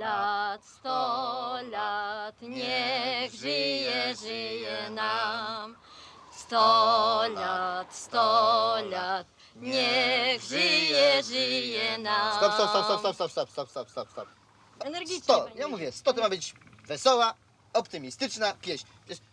lat, sto lat, niech żyje, żyje nam. Sto lat, sto lat, niech żyje, żyje nam. Stop, stop, stop, stop, stop, stop, stop, stop, stop, stop, stop. Energicznie. Sto, ja mówię, sto to ma być wesoła, optymistyczna pieśń. Przecież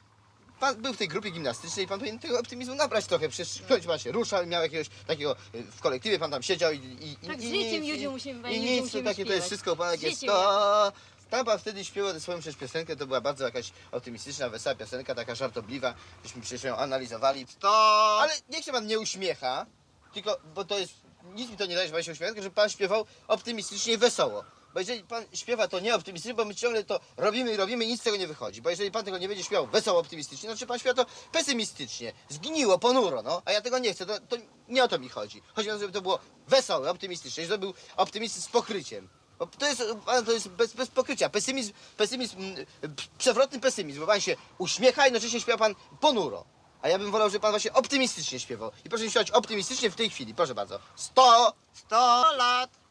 Pan był w tej grupie gimnastycznej i pan powinien tego optymizmu nabrać trochę. Przecież ktoś pan się ruszał, miał jakiegoś takiego y, w kolektywie, pan tam siedział i. i, i Tak, z i życiem, nic, Judziu, i- musimy, I panie Judziu, nic, to musimy takie to jest wszystko, pan jak Z jest życiem to. Tam pan wtedy śpiewał tę swoją przecież piosenkę, to była bardzo jakaś optymistyczna, wesoła piosenka, taka żartobliwa. Myśmy przecież ją analizowali. To... Ale niech się pan nie uśmiecha, tylko, bo to jest, nic mi to nie daje, że pan się uśmiecha, tylko żeby pan śpiewał optymistycznie i wesoło. Bo jeżeli pan śpiewa to nie optymistycznie, bo my ciągle to robimy i robimy i nic z tego nie wychodzi. Bo jeżeli pan tego nie będzie śpiewał wesoło, optymistycznie, znaczy pan śpiewa to pesymistycznie, zgniło, ponuro, no. A ja tego nie chcę, to, to nie o to mi chodzi. Chodzi o to, żeby to było wesołe, optymistyczne, żeby to był optymizm z pokryciem. Bo to jest, pan, to jest bez, bez pokrycia. Pesymizm, pesymizm, przewrotny pesymizm, bo pan się uśmiecha, a jednocześnie śpiewa pan ponuro. A ja bym wolał, żeby pan właśnie optymistycznie śpiewał. I proszę mi śpiewać optymistycznie w tej chwili, proszę bardzo. Sto! Sto lat.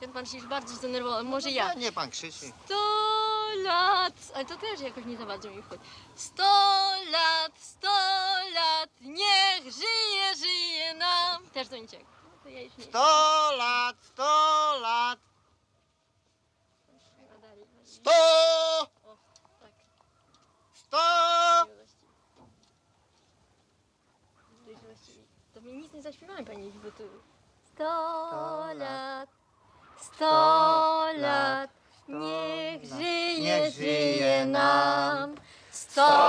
Ten pan się już bardzo zdenerwował, może ja. Nie pan krzyczy. Sto lat, ale to też jakoś nie za bardzo mi wchodzi. Sto lat, sto lat, niech żyje, żyje nam. Też do niczego. No to ja już nie. Sto lat, sto lat. A dalej, dalej. Sto! O, tak. Sto... To mi nic nie zaśpiewałem pani, bo tu... Sto lat, sto lat, niech żyje, żyje nam. Sto lat,